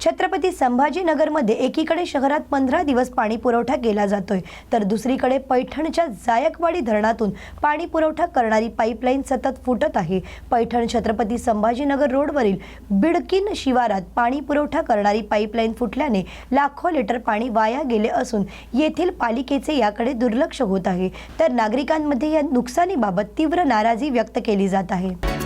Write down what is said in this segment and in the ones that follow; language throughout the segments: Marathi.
छत्रपती संभाजीनगरमध्ये एकीकडे शहरात पंधरा दिवस पाणी पुरवठा केला जातोय तर दुसरीकडे पैठणच्या जायकवाडी धरणातून पाणी पुरवठा करणारी पाईपलाईन सतत फुटत आहे. पैठण छत्रपती संभाजीनगर रोडवरील बिडकीन शिवारात पाणी पुरवठा करणारी पाईपलाईन फुटल्याने लाखो लिटर पाणी वाया गेले असून येथील पालिकेचे याकडे दुर्लक्ष होत आहे. तर नागरिकांमध्ये या नुकसानीबाबत तीव्र नाराजी व्यक्त केली जात आहे.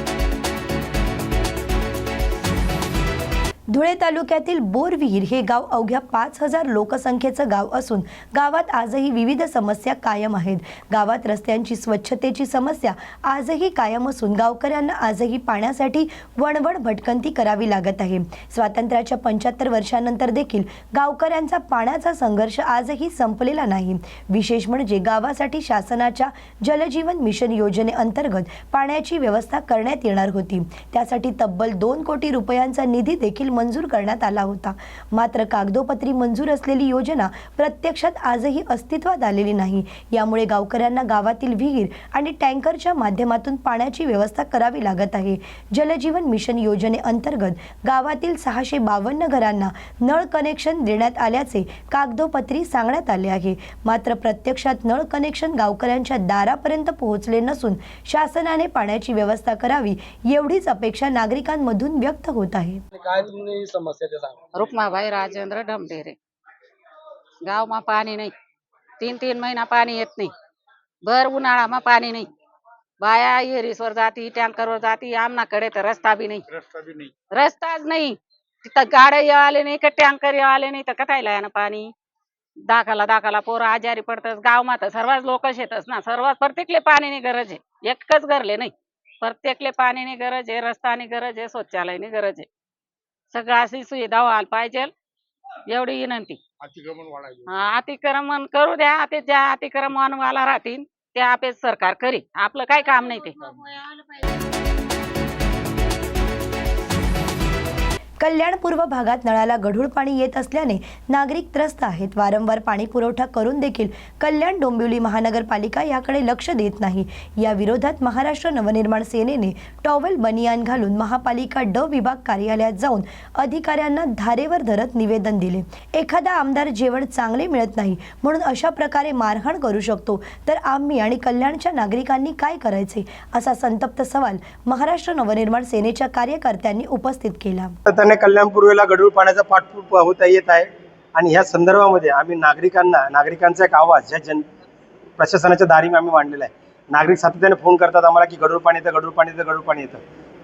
धुळे तालुक्यातील बोरविहीर हे गाव अवघ्या पाच हजार लोकसंख्येचं गाव असून गावात आजही विविध समस्या कायम आहेत. गावात रस्त्यांची स्वच्छतेची समस्या आजही कायम असून गावकऱ्यांना आजही पाण्यासाठी वणवण भटकंती करावी लागत आहे. स्वातंत्र्याच्या पंच्याहत्तर वर्षानंतर देखील गावकऱ्यांचा पाण्याचा संघर्ष आजही संपलेला नाही. विशेष म्हणजे गावासाठी शासनाच्या जलजीवन मिशन योजनेअंतर्गत पाण्याची व्यवस्था करण्यात येणार होती. त्यासाठी तब्बल दोन कोटी रुपयांचा निधी देखील मंजूर करण्यात आला होता. मात्र कागदोपत्री मंजूर असलेली योजना प्रत्यक्षात आजही अस्तित्वात आलेली नाही. यामुळे गावकऱ्यांना गावातील विहीर आणि टँकरच्या माध्यमातून पाण्याची व्यवस्था करावी लागत आहे. जलजीवन मिशन योजनेअंतर्गत गावातील सहाशे बावन्न घरांना नळ कनेक्शन देण्यात आल्याचे कागदोपत्री सांगण्यात आले आहे. मात्र प्रत्यक्षात नळ कनेक्शन गावकऱ्यांच्या दारापर्यंत पोहोचले नसून शासनाने पाण्याची व्यवस्था करावी एवढीच अपेक्षा नागरिकांमधून व्यक्त होत आहे. काय ની સમસ્યા છે સાહેબ રૂપમાભાઈ રાજેન્દ્र ડમઢેરે ગાવમાં પાणी નહીં तीन तीन महिना पाणी येत नाही. भर उन्हाळा मा पाणी नाही. बाया विहिरीसवर जाती टँकरवर जाती आमनाकडे तर रस्ता बी नाही. रस्ता बी नाही. रस्ताच नाही. तिथं गाड्या येऊ आले नाही का टँकर येऊ आले नाही तर कथायला ना पाणी? दाखला दाखाला पोरं आजारी पडतस गाव मा तर सर्वच लोक शेतच ना. सर्वात प्रत्येकले पाण्याने गरज आहे. एकच घरले नाही. प्रत्येकले पाण्याने गरज आहे रस्तानी गरज आहे शौचालयनी गरज आहे. सगळं अशी सुविधा व्हायला पाहिजे. एवढी विनंती. अतिक्रमण वाढायचे. हा, अतिक्रमण करू द्या. ते ज्या अतिक्रमण वाला राहतील त्या आपे सरकार करी आपलं काय काम नाही ते. कल्याण पूर्व भागात नळाला गढूळ पाणी येत असल्याने नागरिक त्रस्त आहेत. वारंवार पाणी पुरवठा करून देखील कल्याण डोंबिवली महानगरपालिका याकडे लक्ष देत नाही. या विरोधात महाराष्ट्र नवनिर्माण सेनेने टॉवेल बनियान घालून महापालिका ड विभाग कार्यालयात जाऊन अधिकाऱ्यांना धारेवर धरत निवेदन दिले. एखादा आमदार जेवण चांगले मिळत नाही म्हणून अशा प्रकारे मारहाण करू शकतो. तर आम्ही आणि कल्याणच्या नागरिकांनी काय करायचे? असा संतप्त सवाल महाराष्ट्र नवनिर्माण सेनेच्या कार्यकर्त्यांनी उपस्थित केला. सातत्याने कल्याण पूर्वेला गढूळ पाण्याचा पाठपुरावा होता येत आहे. आणि ह्या संदर्भामध्ये आम्ही नागरिकांना नागरिकांचा एक आवाज ह्या जन प्रशासनाच्या दारी आम्ही मांडलेला आहे. नागरिक सातत्याने फोन करतात आम्हाला की गडूळ पाणी येतं गडूळ पाणी येतं गडूळ पाणी येतं.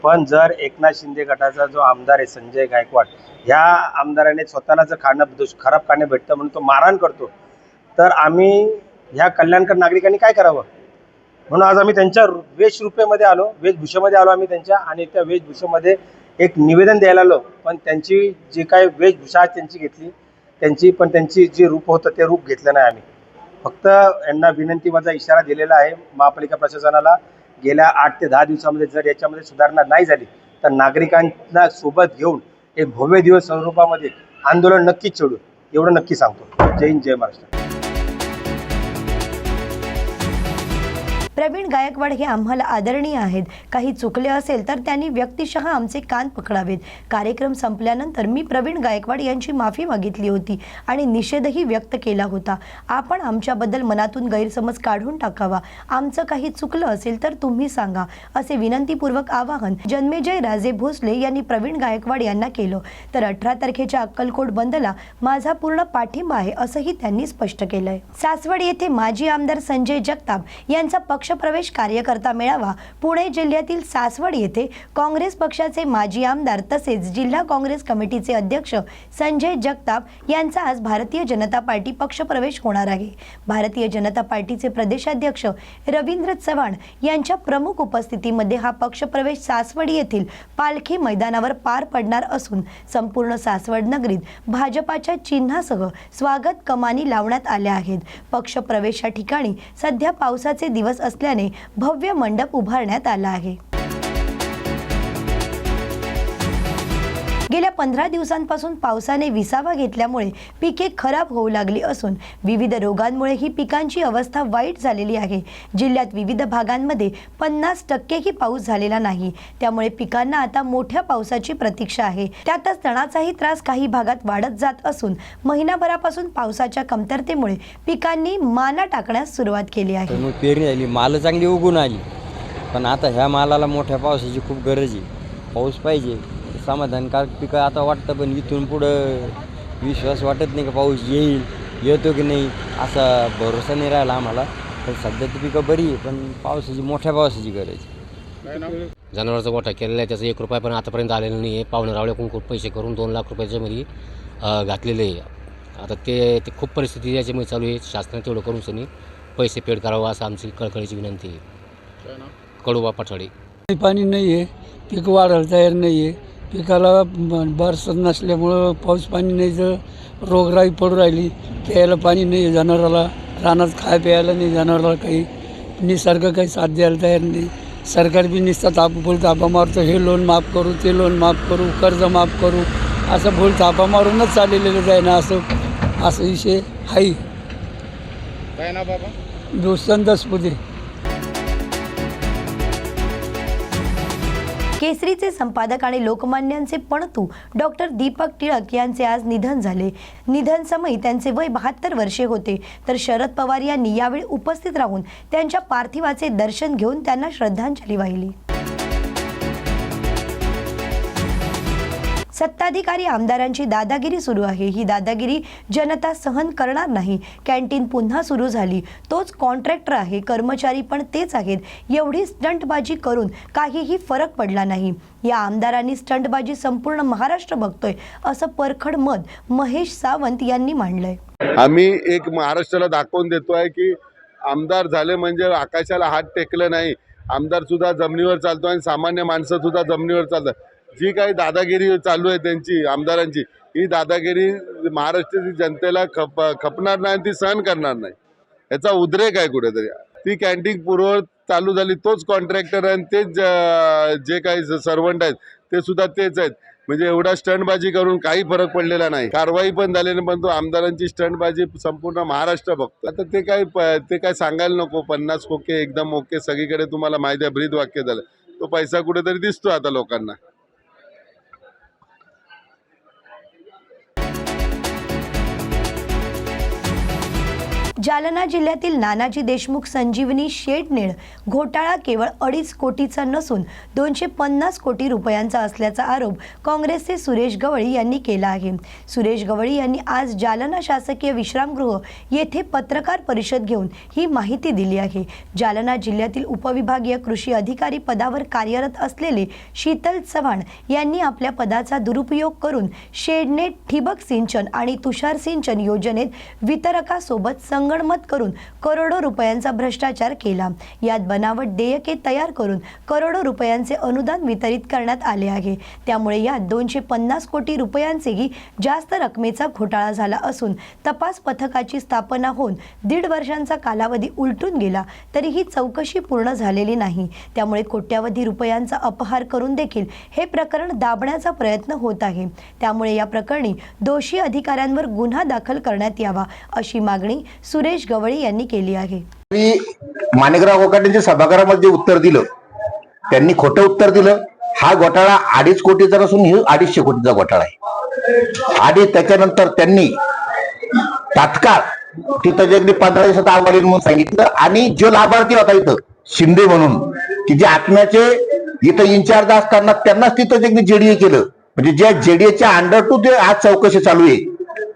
पण जर एकनाथ शिंदे गटाचा जो आमदार आहे संजय गायकवाड ह्या आमदाराने स्वतःला जर खाणं दुष खराब खाणं भेटतं म्हणून तो मारहाण करतो तर आम्ही ह्या कल्याणकर नागरिकांनी काय करावं? म्हणून आज आम्ही त्यांच्या वेशरूपेमध्ये आलो वेशभूषेमध्ये आलो आम्ही त्यांच्या आणि त्या वेशभूषेमध्ये एक निवेदन द्यायला आलो पण त्यांची जी काय वेशभूषा त्यांची घेतली त्यांची पण त्यांची जे रूप होतं ते रूप घेतलं नाही आम्ही. फक्त यांना विनंती माझा इशारा दिलेला आहे महापालिका प्रशासनाला गेल्या आठ ते दहा दिवसामध्ये जर याच्यामध्ये सुधारणा नाही झाली तर नागरिकांना सोबत घेऊन एक भव्य दिवस स्वरूपामध्ये आंदोलन नक्कीच छेडू एवढं नक्की सांगतो. जय हिंद जय महाराष्ट्र. प्रवीण गायकवाड हे आम्हाला आदरणीय आहेत. काही चुकले असेल तर त्यांनी व्यक्तिशः आमचे कान पकडावेत. कार्यक्रम संपल्यानंतर मी प्रवीण गायकवाड यांची माफी मागितली होती आणि निषेधही व्यक्त केला होता. आपण आमच्याबद्दल मनातून गैरसमज काढून टाकावा. आमचं काही चुकलं असेल तर तुम्ही सांगा असे विनंतीपूर्वक आवाहन जन्मेजय राजे भोसले यांनी प्रवीण गायकवाड यांना केलं. तर अठरा तारखेच्या अक्कलकोट बंदला माझा पूर्ण पाठिंबा आहे असंही त्यांनी स्पष्ट केलंय. सासवड येथे माजी आमदार संजय जगताप यांचा पक्ष प्रवेश कार्यकर्ता मेळावा पुणे जिल्ह्यातील सासवड येथे काँग्रेस पक्षाचे माजी आमदार तसेच जिल्हा काँग्रेस कमिटीचे अध्यक्ष संजय जगताप यांचा आज भारतीय जनता पार्टी पक्षप्रवेश होणार आहे. भारतीय जनता पार्टीचे प्रदेशाध्यक्ष रवींद्र चव्हाण यांच्या प्रमुख उपस्थितीमध्ये हा पक्षप्रवेश सासवड येथील पालखी मैदानावर पार पडणार असून संपूर्ण सासवड नगरीत भाजपाच्या चिन्हासह स्वागत कमानी लावण्यात आल्या आहेत. पक्षप्रवेशा ठिकाणी सध्या पावसाचे दिवस असल्याने भव्य मंडप उभारण्यात आला आहे. गेल्या पंधरा दिवसांपासून पावसाने विसावा घेतल्यामुळे पिके खराब होऊ लागली असून विविध रोगांमुळे ही पिकांची अवस्था वाईट झालेली आहे. जिल्ह्यात विविध भागांमध्ये पन्नास टक्केही पाऊस झालेला नाही. त्यामुळे पिकांना आता मोठ्या पावसाची प्रतीक्षा आहे. त्यातच तणाचाही त्रास काही भागात वाढत जात असून महिनाभरापासून पावसाच्या कमतरतेमुळे पिकांनी माना टाकण्यास सुरुवात केली आहे. पेरणी आली माल चांगली उगून आली. पण आता ह्या मालाला मोठ्या पावसाची खूप गरज आहे. पाऊस पाहिजे. समाधानकारक पिकं आता वाटतं पण इथून पुढं विश्वास वाटत नाही का पाऊस येईल येतो की नाही असा भरोसा नाही राहिला आम्हाला. तर सध्या ती पिकं बरी आहे पण पावसाची मोठ्या पावसाची गरज आहे. जनावरांचा गोठा केलेला आहे त्याचा एक रुपया पण आतापर्यंत आलेला नाही आहे. पाहुणे रावळ्याकडून खूप पैसे करून दोन लाख रुपयाच्या मध्ये घातलेले आहे. आता ते ते खूप परिस्थिती याच्यामुळे चालू आहे. शासनाने तेवढं करून सनी पैसे पेड करावं असं आमची कळकळीची विनंती आहे. कडूबा पठाडे पाणी नाही आहे पीक वाढायला तयार नाही आहे. पिकाला बरसात नसल्यामुळं पाऊस पाणी नाही तर रोगराई पडू राहिली प्यायला पाणी नाही जनावराला रानात खाय प्यायला नाही जनावराला काही. निसर्ग काही साथ द्यायला तयार नाही. सरकार बी नुसता ताप बोल तापा मारतो. हे लोन माफ करू ते लोन माफ करू कर्ज माफ करू. असं बोल तापा मारूनच चाललेलं जाय ना असं असं विषय आहे. काय ना बाबा? दोस्तान दसपुते केसरीचे संपादक आणि लोकमान्यांचे पणतू डॉक्टर दीपक टिळक यांचे आज निधन झाले. निधन समयी त्यांचे वय बहात्तर वर्षे होते. तर शरद पवार यांनी यावेळी उपस्थित राहून त्यांच्या पार्थिवाचे दर्शन घेऊन त्यांना श्रद्धांजली वाहिली. सत्ताधिकारी आमदारांची दादागिरी सुरू आहे. ही दादागिरी जनता सहन करणार नाही. कॅन्टीन पुन्हा सुरू झाली. तोच कॉन्ट्रॅक्टर आहे. कर्मचारी पण तेच आहेत. एवढी स्टंटबाजी करून काहीही फरक पडला नाही. या आमदारांनी स्टंटबाजी संपूर्ण महाराष्ट्र बघतोय असं परखड मत महेश सावंत यांनी मांडलंय. आम्ही एक महाराष्ट्राला दाखवून देतोय की आमदार झाले म्हणजे आकाशाला हात टेकलं नाही. आमदार सुद्धा जमिनीवर चालतो आणि सामान्य माणसं सुद्धा जमिनीवर चालतात. जी काही दादागिरी चालू आहे त्यांची आमदारांची ही दादागिरी महाराष्ट्रातील जनतेला खप खपणार नाही आणि ती सहन करणार नाही. याचा उद्रेक आहे कुठेतरी. ती कॅन्टीन पूर्व चालू झाली तोच कॉन्ट्रॅक्टर आणि तेच जे काही सर्वंट आहेत ते सुद्धा तेच आहेत. म्हणजे एवढा स्टंटबाजी करून काही फरक पडलेला नाही. कारवाई पण झालेली पण तो आमदारांची स्टंटबाजी संपूर्ण महाराष्ट्र बघतो. आता ते काय ते काय सांगायला नको. पन्नास ओके एकदम ओके सगळीकडे तुम्हाला माहिती आहे ब्रीद वाक्य झालं. तो पैसा कुठेतरी दिसतो आता लोकांना. जालना जिल्ह्यातील नानाजी देशमुख संजीवनी शेडनेळ घोटाळा केवळ अडीच कोटीचा नसून दोनशे पन्नास कोटी रुपयांचा असल्याचा आरोप काँग्रेसचे सुरेश गवळी यांनी केला आहे. सुरेश गवळी यांनी आज जालना शासकीय विश्रामगृह येथे पत्रकार परिषद घेऊन ही माहिती दिली आहे. जालना जिल्ह्यातील उपविभागीय कृषी अधिकारी पदावर कार्यरत असलेले शीतल चव्हाण यांनी आपल्या पदाचा दुरुपयोग करून शेडनेट ठिबक सिंचन आणि तुषार सिंचन योजनेत वितरकासोबत संघ संगणमत करून करोडो रुपयांचा भ्रष्टाचार केला. यात बनावट देयके तयार करून करोडो रुपयांचे अनुदान वितरित करण्यात आले आहे. त्यामुळे यात दोनशे पन्नास कोटी रुपयांचेही जास्त रकमेचा घोटाळा झाला असून तपास पथकाची स्थापना होऊन दीड वर्षांचा कालावधी उलटून गेला तरीही चौकशी पूर्ण झालेली नाही. त्यामुळे कोट्यावधी रुपयांचा अपहार करून देखील हे प्रकरण दाबण्याचा प्रयत्न होत आहे. त्यामुळे या प्रकरणी दोषी अधिकाऱ्यांवर गुन्हा दाखल करण्यात यावा अशी मागणी सुरेश गवळी यांनी केली आहे. मी माणिकराव गोकाटेंच्या सभागृहामध्ये उत्तर दिलं. त्यांनी खोटं उत्तर दिलं. हा घोटाळा अडीच कोटीचा नसून ही अडीचशे कोटीचा घोटाळा आहे. आणि त्याच्यानंतर त्यांनी तात्काळ तिथं जे अगदी पंधरा दिवसात अहवाल म्हणून सांगितलं. आणि जो लाभार्थी होता इथं शिंदे म्हणून की जे आत्म्याचे इथं इन्चार्ज असताना त्यांनाच तिथं जे जेडीए केलं. म्हणजे ज्या जेडीएच्या अंडर टू ते आज चौकशी चालू आहे.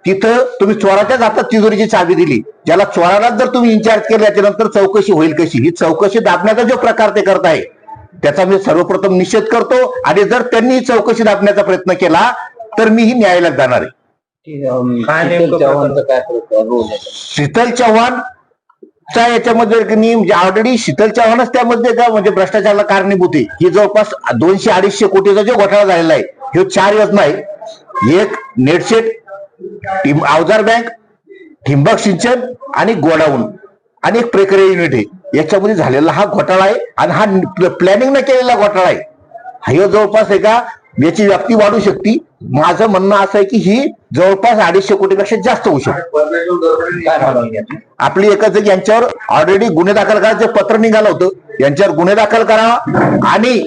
तिथं तुम्ही चोराच्याच हातात तिजोरीची चावी दिली. ज्याला चोरालाच जर तुम्ही इन्चार्ज केलं त्याच्यानंतर चौकशी होईल कशी? ही चौकशी दाबण्याचा जो प्रकार ते करताय त्याचा मी सर्वप्रथम निषेध करतो आणि जर त्यांनी ही चौकशी दाबण्याचा प्रयत्न केला तर मीही न्यायालयात जाणार आहे. शीतल चव्हाण. च्या याच्यामध्ये नाही, म्हणजे ऑलरेडी शीतल चव्हाणच त्यामध्ये का म्हणजे भ्रष्टाचाराला कारणीभूत आहे. ही जवळपास दोनशे अडीचशे कोटीचा जो घोटाळा झालेला आहे हे चार योजना आहे एक नेटसेट अवजार बँक ठिंबक सिंचन आणि गोडाऊन. आणि एक प्रक्रिया युनिट आहे. याच्यामध्ये झालेला हा घोटाळा आहे आणि हा प्लॅनिंग न केलेला घोटाळा आहे. हा जवळपास आहे का? याची व्याप्ती वाढू शकते. माझं म्हणणं असं आहे की ही जवळपास अडीचशे कोटीपेक्षा जास्त होऊ शकते. आपली एकच यांच्यावर ऑलरेडी गुन्हे दाखल करायचं पत्र निघालं होतं यांच्यावर गुन्हे दाखल करा. आणि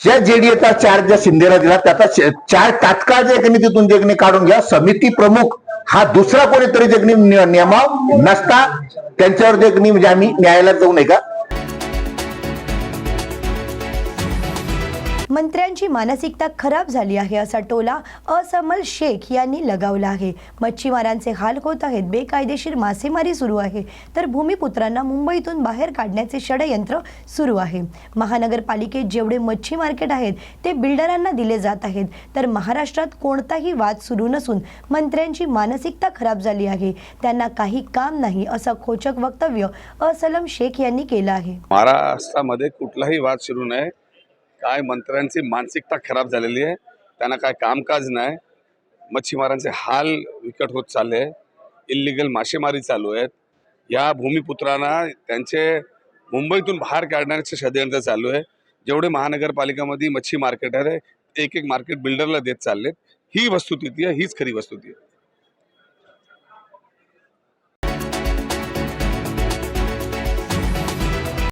ज्या जेडीएचा चार्ज ज्या शिंदेला दिला त्याचा चार तात्काळ जे एकने तिथून जगणे काढून घ्या समिती प्रमुख हा दुसरा कोणीतरी जगणी नियमाव नसता त्यांच्यावर जगणी म्हणजे आम्ही न्यायालयात जाऊ नये का? मंत्र्यांची मानसिकता खराब झाली आहे असा टोला असमल शेख यांनी लगावला आहे. मच्छीमारांचे हाल होत आहेत. बेकायदेशीर मासेमारी सुरू आहे. तर भूमिपुत्रांना मुंबईतून बाहेर काढण्याचे षडयंत्र सुरू आहे. महानगरपालिकेत जेवढे मच्छी मार्केट आहेत ते बिल्डरांना दिले जात आहेत. तर महाराष्ट्रात कोणताही वाद सुरू नसून मंत्र्यांची मानसिकता खराब झाली आहे. त्यांना काही काम नाही असं खोचक वक्तव्य असलम शेख यांनी केलं आहे. महाराष्ट्रामध्ये कुठलाही वाद सुरू नाही. काय मंत्र्यांची मानसिकता खराब झालेली आहे त्यांना काय कामकाज नाही मच्छीमारांचे हाल विकट होत चालले इल्लिगल मासेमारी चालू आहेत. या भूमिपुत्रांना त्यांचे मुंबईतून बाहेर काढण्याचे षडयंत्र चालू आहे. जेवढे महानगरपालिकामध्ये मच्छी मार्केट आहे एक एक मार्केट बिल्डरला देत चाललेत. ही वस्तुस्थिती आहे हीच खरी वस्तुस्थिती आहे.